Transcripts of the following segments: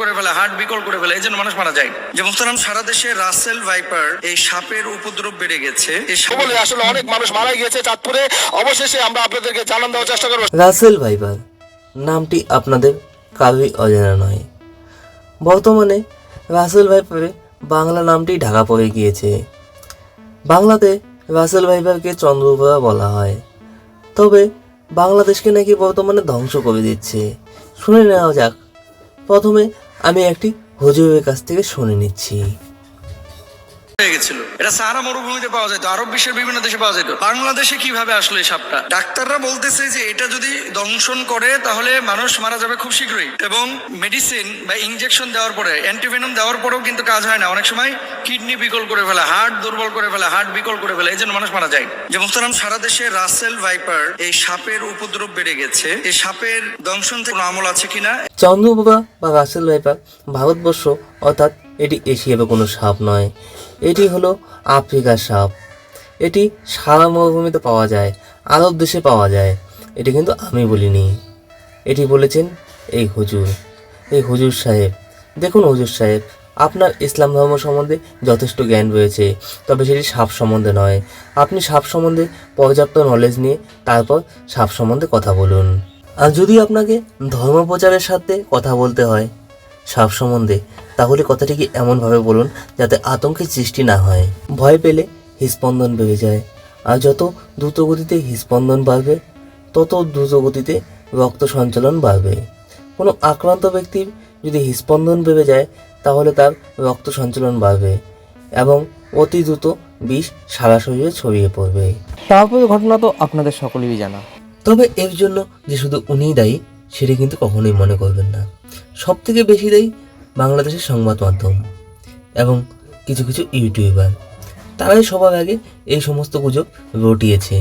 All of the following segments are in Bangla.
করে ফেলে হার্ট বিকল করে ফেলে এই জন্য মানুষ মারা যায়। যে মোহতারাম সারা দেশে রাসেল ভাইপার এই সাপের উপদ্রব বেড়ে গেছে। বলে আসলে অনেক মানুষ মারা গিয়েছে চাঁদপুরে। অবশেষে আমরা আপনাদেরকে জানান দেওয়ার চেষ্টা করব। রাসেল ভাইপার নামটি আপনাদের কারোই অজানা নয়। বর্তমানে রাসেল ভাইপারে বাংলা নামটি ঢাকা পড়ে গিয়েছে। বাংলাতে রাসেল ভাইপারকে চন্দ্রপ্রভা বলা হয়। তবে বাংলাদেশকে নাকি বর্তমানে ধ্বংস করে দিচ্ছে। শুনে নেওয়া যাক। প্রথমে আমি একটি হুজুরের কাছ থেকে শুনে নিচ্ছি। হয়ে গেছিল। এটা সাহারা মরুভূমিতে পাওয়া যেত, আরব বিশ্বের বিভিন্ন দেশে পাওয়া যেত। বাংলাদেশে কীভাবে আসলো এই সাপটা? ডাক্তাররা বলতেছে যে এটা যদি দংশন করে, তাহলে মানুষ মারা যাবে খুব শীঘ্রই। এবং মেডিসিন বা ইনজেকশন দেওয়ার পরে অ্যান্টিভেনম দেওয়ার পরেও কিন্তু কাজ হয় না। অনেক সময় কিডনি বিকল করে ফেলে হার্ট দুর্বল করে ফেলে হার্ট বিকল করে ফেলে এই জন্য মানুষ মারা যায়। যে মোহতারাম, সারা দেশে রাসেল ভাইপার এই সাপের উপদ্রব বেড়ে গেছে। এই সাপের দংশন থেকে আমল আছে কিনা? চন্দ্রপ্রভা বা রাসেল ভাইপার ভারতবর্ষ, অর্থাৎ এটি এশিয়াবে কোনো সাপ নয়। এটি হলো আফ্রিকার সাপ। এটি সারা মরুভূমিতে পাওয়া যায়, আরব দেশে পাওয়া যায়। এটি কিন্তু আমি বলিনি। এটি বলেছেন এই হুজুর। এই হুজুর সাহেব। দেখুন হুজুর সাহেব, আপনার ইসলাম ধর্ম সম্বন্ধে যথেষ্ট জ্ঞান রয়েছে, তবে সেটি সাপ সম্বন্ধে নয়। আপনি সাপ সম্বন্ধে পর্যাপ্ত নলেজ নিয়ে তারপর সাপ সম্বন্ধে কথা বলুন। আর যদি আপনাকে ধর্ম প্রচারের সাথে কথা বলতে হয় সাপ সম্বন্ধে। তাহলে কথাটিকে এমনভাবে বলুন যাতে আতঙ্কের সৃষ্টি না হয়? ভয় পেলে হৃস্পন্দন বেড়ে যায়। আর যত দ্রুত গতিতে হৃস্পন্দন বাড়বে তত দ্রুত গতিতে রক্ত সঞ্চালন বাড়বে। কোনো আক্রান্ত ব্যক্তির যদি হৃস্পন্দন বেড়ে যায় তাহলে তার রক্ত সঞ্চালন বাড়বে এবং অতি দ্রুত বিষ সারা শরীরে ছড়িয়ে পড়বে। তারপরে ঘটনা তো আপনাদের সকলেরই জানা। তবে এর জন্য যে শুধু উনিই দায়ী সেটা কিন্তু কখনোই মনে করবেন না। সব থেকে বেশি দায়ী বাংলাদেশের সংবাদ মাধ্যম এবং কিছু কিছু ইউটিউবার। তারাই সবার আগে এই সমস্ত গুজব রটিয়েছে।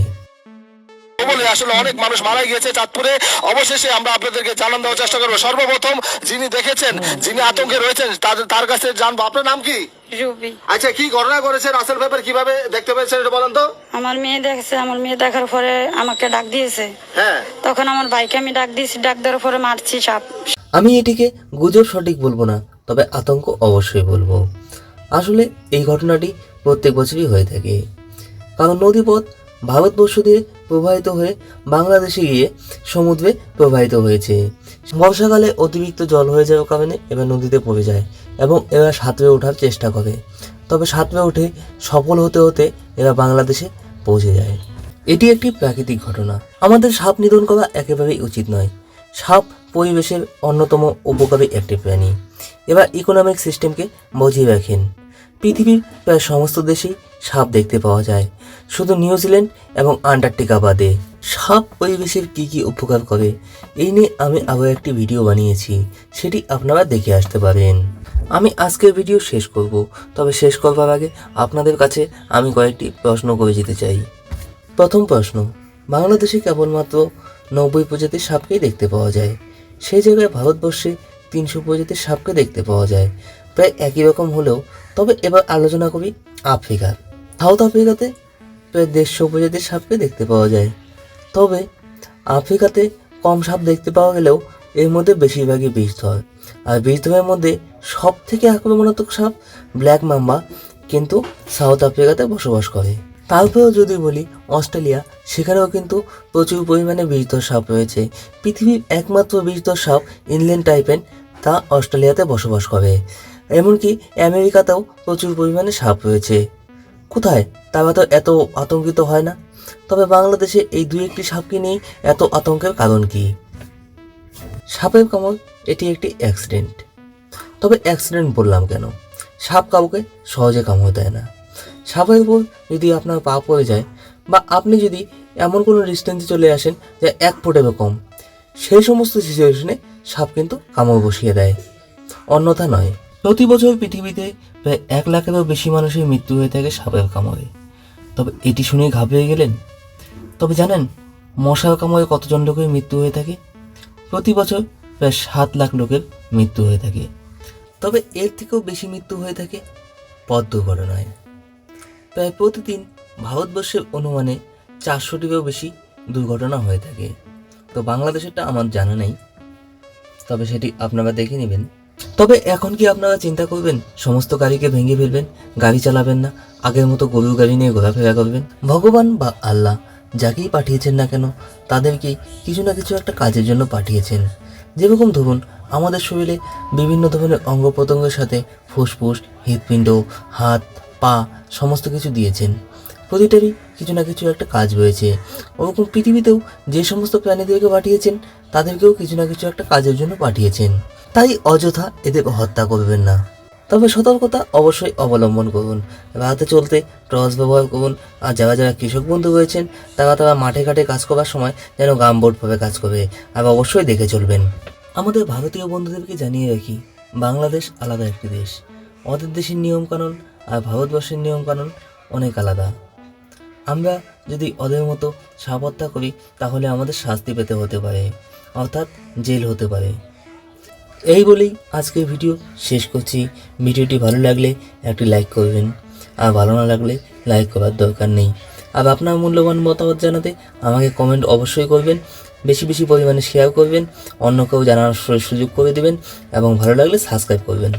বলে আসলে অনেক মানুষ মারা গিয়েছে চাঁদপুরে। অবশেষে আমরা আপনাদেরকে জানান দেওয়ার চেষ্টা করব। সর্বপ্রথম যিনি দেখেছেন যিনি আতঙ্কে রয়েছেন তার তার কাছে জানব। আপনার নাম কি? রুবি। আচ্ছা কি ঘটনা করেছে রাসেল পেপার কীভাবে দেখতে পেয়েছেন এটা বলেন তো? আমার মেয়ে দেখছে আমার মেয়ে দেখার পরে আমাকে ডাক দিয়েছে। হ্যাঁ। তখন আমার ভাইকে আমি ডাক দিয়েছি ডাক দেওয়ার পরে মারছি সাপ। আমি এটিকে গুজব সঠিক বলব না তবে আতঙ্ক অবশ্যই বলব। আসলে এই ঘটনাটি প্রত্যেক বছরই হয়ে থাকে। কারণ নদীপথ ভারতবর্ষ দিয়ে প্রবাহিত হয়ে বাংলাদেশে গিয়ে সমুদ্রে প্রবাহিত হয়েছে। বর্ষাকালে অতিরিক্ত জল হয়ে যাওয়ার কারণে এবার নদীতে পড়ে যায় এবং এরা সাঁতরে ওঠার চেষ্টা করে। তবে সাঁতরে উঠে সফল হতে হতে এরা বাংলাদেশে পৌঁছে যায়। এটি একটি প্রাকৃতিক ঘটনা। আমাদের সাপ নিধন করা একেবারেই উচিত নয়। সাপ পরিবেশের অন্যতম উপকারী একটি প্রাণী। এবার ইকোনমিক সিস্টেমকে বজিয়ে রাখেন। পৃথিবীর প্রায় সমস্ত দেশেই সাপ দেখতে পাওয়া যায়। শুধু নিউজিল্যান্ড এবং আন্টার্কটিকা বাদে। সাপ পরিবেশের কী কী উপকার করে, এই নিয়ে আমি আবার একটি ভিডিও বানিয়েছি। সেটি আপনারা দেখে আসতে পারেন। আমি আজকের ভিডিও শেষ করব, তবে শেষ করবার আগে আপনাদের কাছে আমি কয়েকটি প্রশ্ন করে যেতে চাই। প্রথম প্রশ্ন, বাংলাদেশে কেবলমাত্র নব্বই প্রজাতির সাপকেই দেখতে পাওয়া যায়। সেই জায়গায় ভারতবর্ষে তিনশো প্রজাতির সাপকে দেখতে পাওয়া যায়। প্রায় একই রকম হলেও তবে এবার আলোচনা করি আফ্রিকার সাউথ আফ্রিকাতে প্রায় দেড়শো প্রজাতির সাপকে দেখতে পাওয়া যায়। তবে আফ্রিকাতে কম সাপ দেখতে পাওয়া গেলেও এর মধ্যে বেশিরভাগই বিষধর আর বিষধরের মধ্যে সব থেকে আক্রমণাত্মক সাপ ব্ল্যাক মাম্বা, কিন্তু সাউথ আফ্রিকাতে বসবাস করে। তারপরেও যদি বলি অস্ট্রেলিয়া, সেখানেও কিন্তু প্রচুর পরিমাণে বিষধর সাপ রয়েছে। পৃথিবীর একমাত্র বিষধর সাপ ইনল্যান্ড টাইপেন তা অস্ট্রেলিয়াতে বসবাস করে। এমনকি আমেরিকাতেও প্রচুর পরিমাণে সাপ রয়েছে। কোথায়? তারা তো এত আতঙ্কিত হয় না। তবে বাংলাদেশে এই দুই একটি সাপকে নিয়ে এত আতঙ্কের কারণ কি? সাপের কামড়, এটি একটি অ্যাক্সিডেন্ট তবে অ্যাক্সিডেন্ট বললাম কেন? সাপ কাউকে সহজে কামড় দেয় না। সাপের উপর যদি আপনার পা পড়ে যায়, বা আপনি যদি এমন কোনো ডিস্টেন্সে চলে আসেন যা এক ফুটেরও কম, সেই সমস্ত সিচুয়েশনে সাপ কিন্তু কামড় বসিয়ে দেয়। অন্যথা নয়। প্রতি বছর পৃথিবীতে প্রায় এক লাখেরও বেশি মানুষের মৃত্যু হয়ে থাকে সাপের কামড়ে। তবে এটি শুনে ঘাবড়ে গেলেন? তবে জানেন, মশার কামড়ে কতজন লোকের মৃত্যু হয়ে থাকে? প্রতি বছর প্রায় সাত লাখ লোকের মৃত্যু হয়ে থাকে। তবে এর থেকেও বেশি মৃত্যু হয়ে থাকে পথ দুর্ঘটনায়। প্রায় প্রতিদিন ভারতবর্ষের অনুমানে চারশোটিরও বেশি দুর্ঘটনা হয়ে থাকে। তো বাংলাদেশেরটা আমার জানা নেই। তবে সেটি আপনারা দেখে নেবেন। তবে এখন কি আপনারা চিন্তা করবেন? সমস্ত গাড়িকে ভেঙে ফেলবেন, গাড়ি চালাবেন না, আগের মতো গরুর গাড়ি নিয়ে ঘোরাফেরা করবেন। ভগবান বা আল্লাহ যাকেই পাঠিয়েছেন না কেন, তাদেরকে কিছু না কিছু একটা কাজের জন্য পাঠিয়েছেন। যেরকম ধরুন, আমাদের শরীরে বিভিন্ন ধরনের অঙ্গ প্রত্যঙ্গের সাথে ফুসফুস, হৃৎপিণ্ড, হাত, পা সমস্ত কিছু দিয়েছেন। প্রতিটারই কিছু না কিছু একটা কাজ রয়েছে। ওরকম পৃথিবীতেও যে সমস্ত প্রাণীদেরকে পাঠিয়েছেন, তাদেরকেও কিছু না কিছু একটা কাজের জন্য পাঠিয়েছেন। তাই অযথা এদের হত্যা করবেন না। তবে সতর্কতা অবশ্যই অবলম্বন করুন। রাতে চলতে টর্চ ব্যবহার করুন। আর যারা যারা কৃষক বন্ধু রয়েছেন তারা তারা মাঠে ঘাটে কাজ করার সময় যেন গামবোর্ডভাবে কাজ করবে আর অবশ্যই দেখে চলবেন। আমাদের ভারতীয় বন্ধুদেরকে জানিয়ে রাখি, বাংলাদেশ আলাদা একটি দেশ। ওদের দেশের নিয়মকানুন আর ভারতবর্ষের নিয়মকানুন অনেক আলাদা। আমরা যদি ওদের মতো সাপ হত্যা করি, তাহলে আমাদের শাস্তি পেতে হতে পারে। অর্থাৎ জেল হতে পারে। এই বলেই আজকের ভিডিও শেষ করছি। ভিডিওটি ভালো লাগলে একটি লাইক করবেন। আর ভালো না লাগলে লাইক করার দরকার নেই। আর আপনার মূল্যবান মতামত জানাতে আমাকে কমেন্ট অবশ্যই করবেন। বেশি বেশি পরিমাণে শেয়ার করবেন। অন্য কেউ জানার সুযোগ করে দেবেন এবং ভালো লাগলে সাবস্ক্রাইব করবেন।